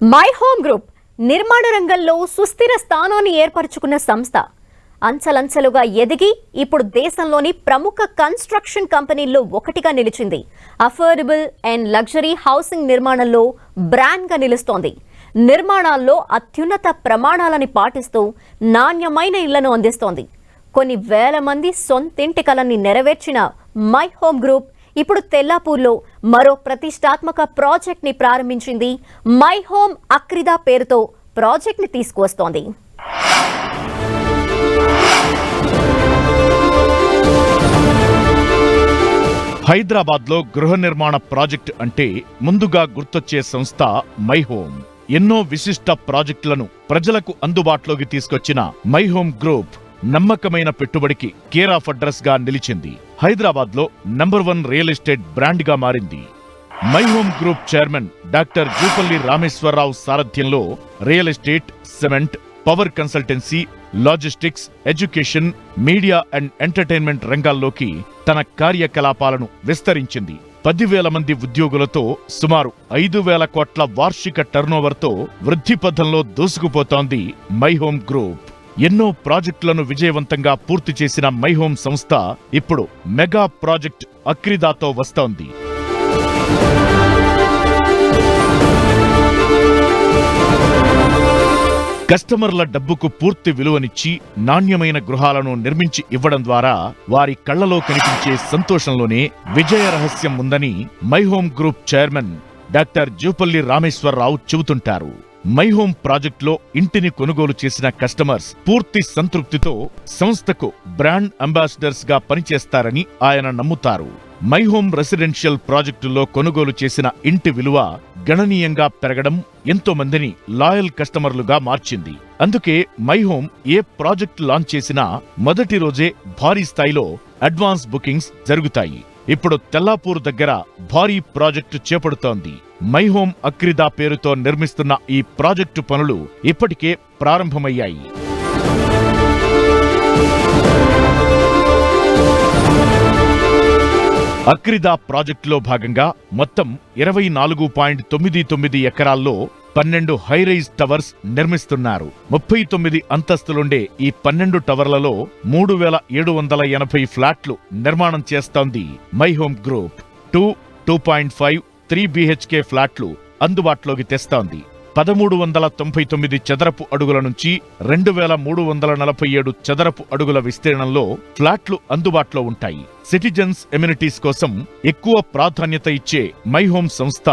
My home group నిర్మాణ రంగంలో సుస్థిర స్థానాన్ని ఏర్పరచుకున్న సంస్థ. అంచలంచెలుగా ఎదిగి ఇప్పుడు దేశంలోని ప్రముఖ కన్స్ట్రక్షన్ కంపెనీల్లో ఒకటిగా నిలిచింది. అఫోర్డబుల్ అండ్ లగ్జరీ హౌసింగ్ నిర్మాణంలో బ్రాండ్గా నిలుస్తోంది. నిర్మాణాల్లో అత్యున్నత ప్రమాణాలని పాటిస్తూ నాణ్యమైన ఇళ్ళను అందిస్తోంది. కొన్ని వేల మంది సొంతింటి కలని నెరవేర్చిన మై హోమ్ గ్రూప్ ఇప్పుడు తెల్లాపూర్లో మరో ప్రతిష్టాత్మక ప్రాజెక్ట్ని ప్రారంభించింది మై హోమ్ అక్రిదా పేరుతో ప్రాజెక్ట్ని తీసుకువస్తోంది. హైదరాబాద్లో గృహ నిర్మాణ ప్రాజెక్ట్ అంటే ముందుగా గుర్తొచ్చే సంస్థ మై హోమ్. ఎన్నో విశిష్ట ప్రాజెక్టులను ప్రజలకు అందుబాటులోకి తీసుకొచ్చిన మై హోమ్ గ్రూప్ నమ్మకమైన పెట్టుబడికి కేర్ ఆఫ్ అడ్రస్గా నిలిచింది. హైదరాబాద్లో నంబర్ వన్ రియల్ ఎస్టేట్ బ్రాండ్గా మారింది. My home group chairman doctor Jupalli Rameshwar Rao సారథ్యంలో real estate cement power consultancy logistics education media and entertainment రంగాల్లోకి తన కార్యకలాపాలను విస్తరించింది. పదివేల మంది ఉద్యోగులతో సుమారు ఐదు వేల కోట్ల వార్షిక టర్నోవర్తో వృద్ధి పథంలో దూసుకుపోతోంది మై హోమ్ గ్రూప్. ఎన్నో ప్రాజెక్టులను విజయవంతంగా పూర్తి చేసిన మై హోమ్ సంస్థ ఇప్పుడు మెగా ప్రాజెక్ట్ అక్రిదాతో వస్తోంది. కస్టమర్ల డబ్బుకు పూర్తి విలువనిచ్చి నాణ్యమైన గృహాలను నిర్మించి ఇవ్వడం ద్వారా వారి కళ్ళలో కనిపించే సంతోషంలోనే విజయ రహస్యం ఉందని my home group chairman doctor Jupalli Rameshwar Rao చెబుతుంటారు. మై హోమ్ ప్రాజెక్టులో ఇంటిని కొనుగోలు చేసిన కస్టమర్స్ పూర్తి సంతృప్తితో సంస్థకు బ్రాండ్ అంబాసిడర్స్గా పనిచేస్తారని ఆయన నమ్ముతారు. మై హోమ్ రెసిడెన్షియల్ ప్రాజెక్టులో కొనుగోలు చేసిన ఇంటి విలువ గణనీయంగా పెరగడం ఎంతో మందిని లాయల్ కస్టమర్లుగా మార్చింది. అందుకే మై హోమ్ ఏ ప్రాజెక్ట్ లాంచ్ చేసినా మొదటి రోజే భారీ స్థాయిలో అడ్వాన్స్ బుకింగ్స్ జరుగుతాయి. ఇప్పుడు తెల్లాపూర్ దగ్గర భారీ ప్రాజెక్టు చేపడుతోంది. మైహోమ్ అక్రిదా పేరుతో నిర్మిస్తున్న ఈ ప్రాజెక్టు పనులు ఇప్పటికే ప్రారంభమయ్యాయి. అక్రిదా ప్రాజెక్టులో భాగంగా మొత్తం ఇరవై నాలుగు పాయింట్ తొమ్మిది తొమ్మిది ఎకరాల్లో పన్నెండు హైరైజ్ టవర్స్ నిర్మిస్తున్నారు. ముప్పై తొమ్మిది అంతస్తులుండే ఈ పన్నెండు టవర్లలో మూడు వేల ఏడు వందల ఎనభై ఫ్లాట్లు నిర్మాణం చేస్తోంది my home group. Two two point five three BHK ఫ్లాట్లు అందుబాటులోకి తెస్తోంది. పదమూడు వందల తొంభై తొమ్మిది చదరపు అడుగుల నుంచి రెండు వేల మూడు వందల నలభై ఏడు చదరపు అడుగుల విస్తీర్ణంలో ఫ్లాట్లు అందుబాటులో ఉంటాయి. సిటిజన్స్ ఎమ్యూనిటీస్ కోసం ఎక్కువ ప్రాధాన్యత ఇచ్చే మై హోమ్ సంస్థ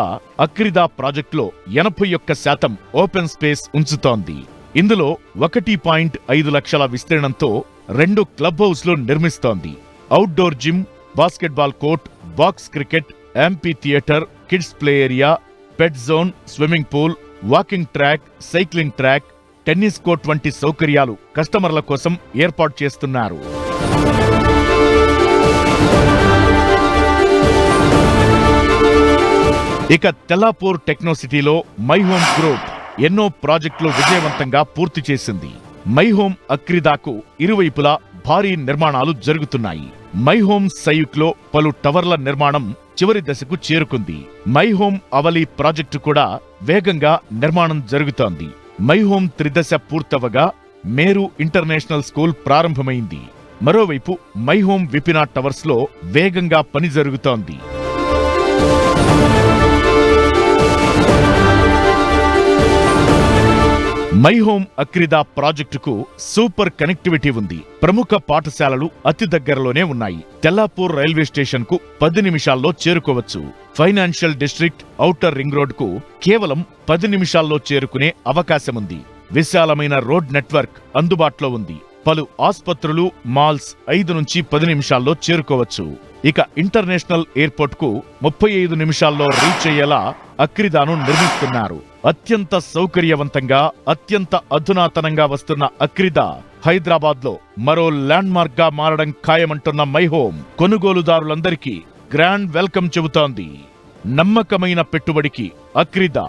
అక్రిదా ప్రాజెక్టులో ఎనభై ఒక్క శాతం ఓపెన్ స్పేస్ ఉంచుతోంది. ఇందులో ఒకటి పాయింట్ ఐదు లక్షల విస్తీర్ణంతో రెండు క్లబ్ హౌస్లు నిర్మిస్తోంది. Outdoor gym basketball court box cricket amphitheatre kids play area pet zone swimming pool walking track cycling track tennis court వంటి సౌకర్యాలు కస్టమర్ల కోసం ఏర్పాటు చేస్తున్నారు. ఇక తెల్లాపూర్ టెక్నోసిటీలో మై హోమ్ గ్రూప్ ఎన్నో ప్రాజెక్టులు విజయవంతంగా పూర్తి చేసింది. మై హోమ్ అక్రిదాకు ఇరువైపులా భారీ నిర్మాణాలు జరుగుతున్నాయి. మైహోమ్ సయుక్లో పలు టవర్ల నిర్మాణం చివరి దశకు చేరుకుంది. మైహోమ్ అవలి ప్రాజెక్టు కూడా వేగంగా నిర్మాణం జరుగుతోంది. మైహోమ్ త్రిదశ పూర్తవగా మేరు ఇంటర్నేషనల్ స్కూల్ ప్రారంభమైంది. మరోవైపు మైహోమ్ విపినా టవర్స్లో వేగంగా పని జరుగుతోంది. మై హోమ్ అక్రిదా ప్రాజెక్టుకు సూపర్ కనెక్టివిటీ ఉంది. ప్రముఖ పాఠశాలలు అతి దగ్గరలోనే ఉన్నాయి. తెల్లాపూర్ రైల్వే స్టేషన్కు పది నిమిషాల్లో చేరుకోవచ్చు. ఫైనాన్షియల్ డిస్ట్రిక్ట్ ఔటర్ రింగ్ రోడ్కు కేవలం పది నిమిషాల్లో చేరుకునే అవకాశముంది. విశాలమైన రోడ్ నెట్వర్క్ అందుబాటులో ఉంది. పలు ఆస్పత్రులు మాల్స్ ఐదు నుంచి పది నిమిషాల్లో చేరుకోవచ్చు. ఇక ఇంటర్నేషనల్ ఎయిర్పోర్ట్కు ముప్పై ఐదు నిమిషాల్లో రీచ్ అయ్యేలా అక్రిదాను నిర్మిస్తున్నారు. అత్యంత సౌకర్యవంతంగా అత్యంత అధునాతనంగా వస్తున్న అక్రిద హైదరాబాద్లో మరో ల్యాండ్ మార్క్గా మారడం ఖాయమంటున్న మై హోమ్ కొనుగోలుదారులందరికీ గ్రాండ్ వెల్కమ్ చెబుతోంది. నమ్మకమైన పెట్టుబడికి అక్రిదా.